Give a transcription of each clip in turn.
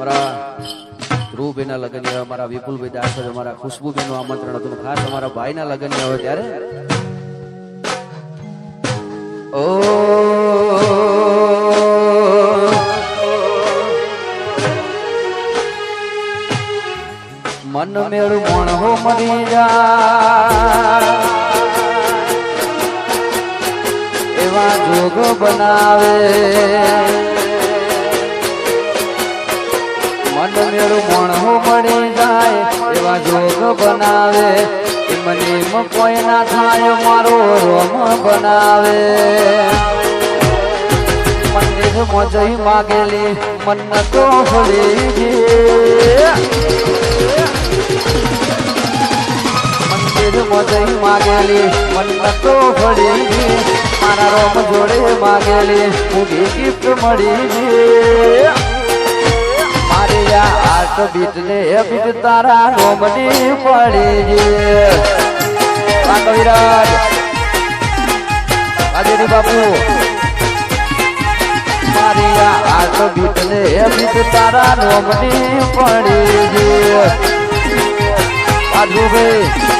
અમારા ધ્રુવભાઈના લગ્ન આવ્યા અમારા વિપુલભાઈ દાસ અમારા ખુશ્બુભાઈનું આમંત્રણ હતું. ખાસ અમારા ભાઈના લગ્ન આવે ત્યારે. ઓ, મન મેળ મણ હો મરિયા એવા જોગ બનાવે. મેળ મણહો મળી જાય, એવા જોગ બનાવે. મને મ કોઈ ના થાય, મારો રોમ બનાવે. મંદિર મોજઈ માગેલી, મન તો ગઈ. મંદિર મોજઈ માગેલી, મન તો ભળી મારા રોમ જોડે માગેલી હું ગિફ્ટ મળી ગઈ. મારી આ આર્ટ બીટ ને બીટ તારા રોમની પડી આ કવિરાજ રાજેરી બાપુ. મારી આ આર્ટ બીટ ને બીટ તારા રોમની પડી રાજુભાઈ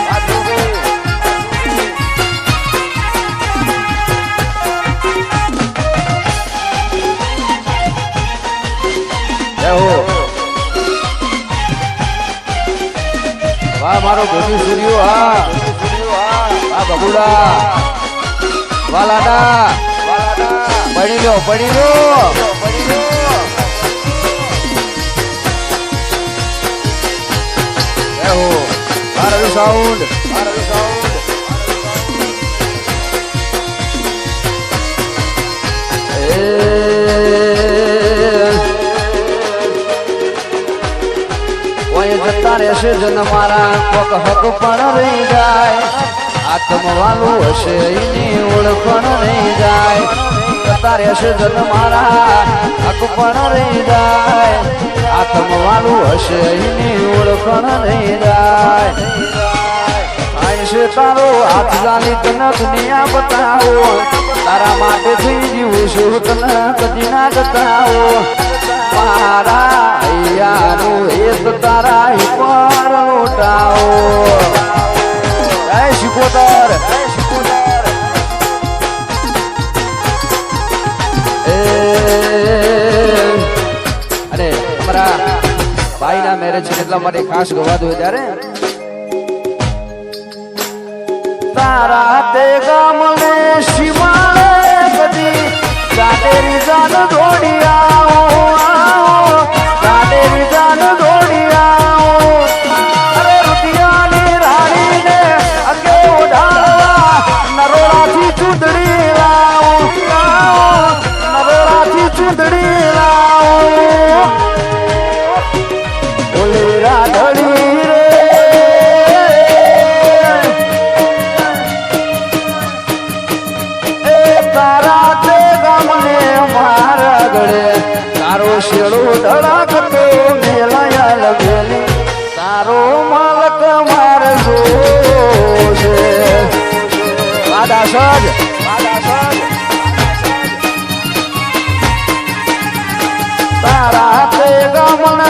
મારો ગોપી સૂર્યો હા. વાહ બબુડા. વાલાડા પડી લો પડી લો. આ સાઉન્ડ સાઉન્ડ ઓય જતા રહેશે જન મારા કોક હક પણ રહી જાય. આત્મવાલું હશે, એની ઓળખણ રહી જાય. તારે રહેશે જન મારા હક પણ રહી જાય. આત્મવાલું હશે, એની ઓળખણ રહી જાય. છે તારો હાથ લાલી તને દુનિયા બતાવો. તારા માટે થઈ જીવું છું તને કદી ના ગતાવો મારા હૈયાનું એક તારા ઉપર લોટાવો જય અમારા ભાઈના મેરેજ છે એટલા માટે ખાસ ગવાતું હોય ત્યારે તારા તે ગામને શિવાળે કદી કાટેરી જાન દોડી તારા તે ગામને મારા ગળે તારો શેડો ધડાકતો તે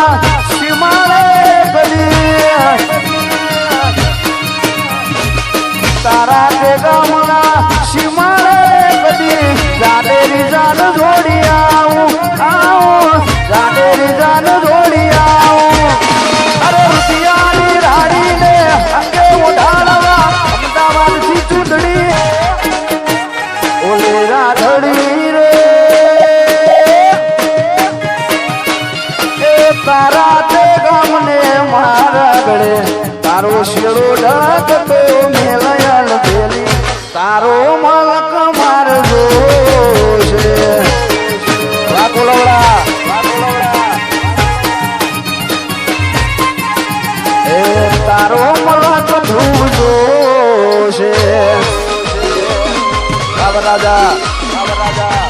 રાવર રાજા રાવર રાજા.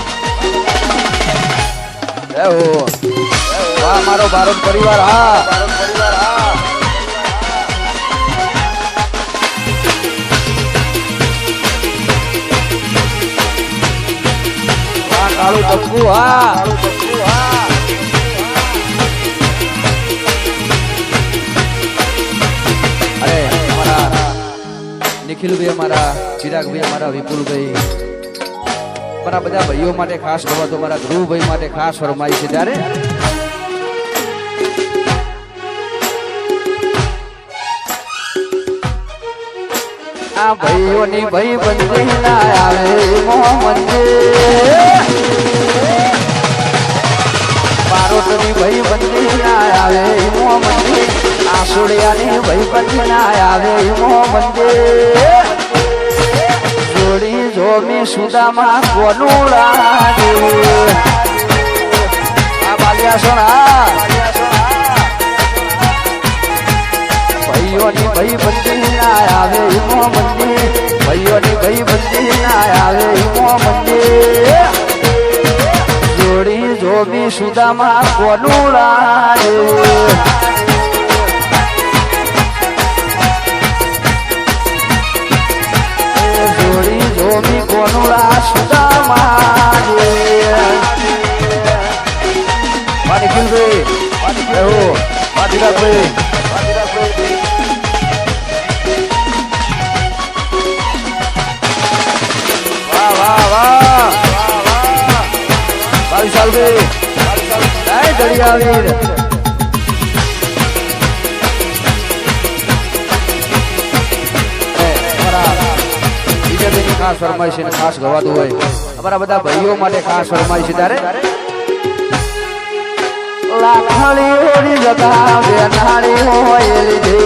જય હો વાહ મારો ભારત પરિવાર હા ભારત પરિવાર, હા. કાળું ચપ્પુ હા કાળું ચપ્પુ, હા. અરે, અમારા નિખિલભાઈ, અમારા ચિરાગભાઈ, અમારા વિપુલભાઈ. મારા બધા ભાઈઓ માટે ખાસ ગવા તો મારા ધ્રુવભાઈ માટે ખાસ રમાય છે ત્યારે. આ ભાઈઓની ભાઈ બંધી ના આવે મોહમ્મદ પારોટની ભાઈ બંધી ના આવે મોહમ્મદ આસુડિયાની ભાઈ બંધી ના આવે મોહમ્મદે જોમી સુદામાં કોનું લાગે. આ બાલિયા સોના. ભાઈઓની ભાઈ બંદી ના આવે ઈમો મંદિર. ભાઈઓની ભાઈ બંદી ના આવે ઈમો મંદિર. જોડી જોબી સુદામાં કોનું લાગે. જોડી જોબી કોનું લા સુદામાં એવું પાટીરાભાઈ વાહ વાહ વાહ બાવીસ સાલ ભાઈ ખાસ ફરમાય છે ખાસ ગવાતું હોય. અમારા બધા ભાઈઓ માટે ખાસ ફરમાય છે ત્યારે લાખણી હોળી લગાવે બેનાળી હોય લીધે.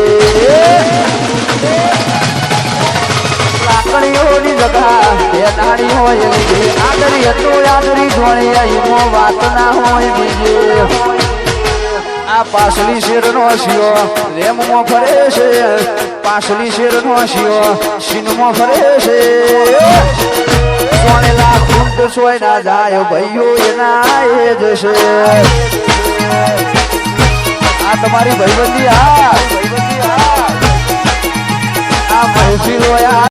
લાકડીઓની જગા બેનાળી હોય લીધે. આદરી હતો, આદરી જોણી અહીંમો વાત ના હોય બીજે. આ પાસલી શેરનો શિયો રેમમાં ફરે છે. પાસલી શેરનો શિયો શીનમાં ફરે છે સોનેલા કુંટ સોય ના જાય ભાઈઓ, એના એ જશે. આ તમારી ભાઈબંધી આ આ મહેફિલો આ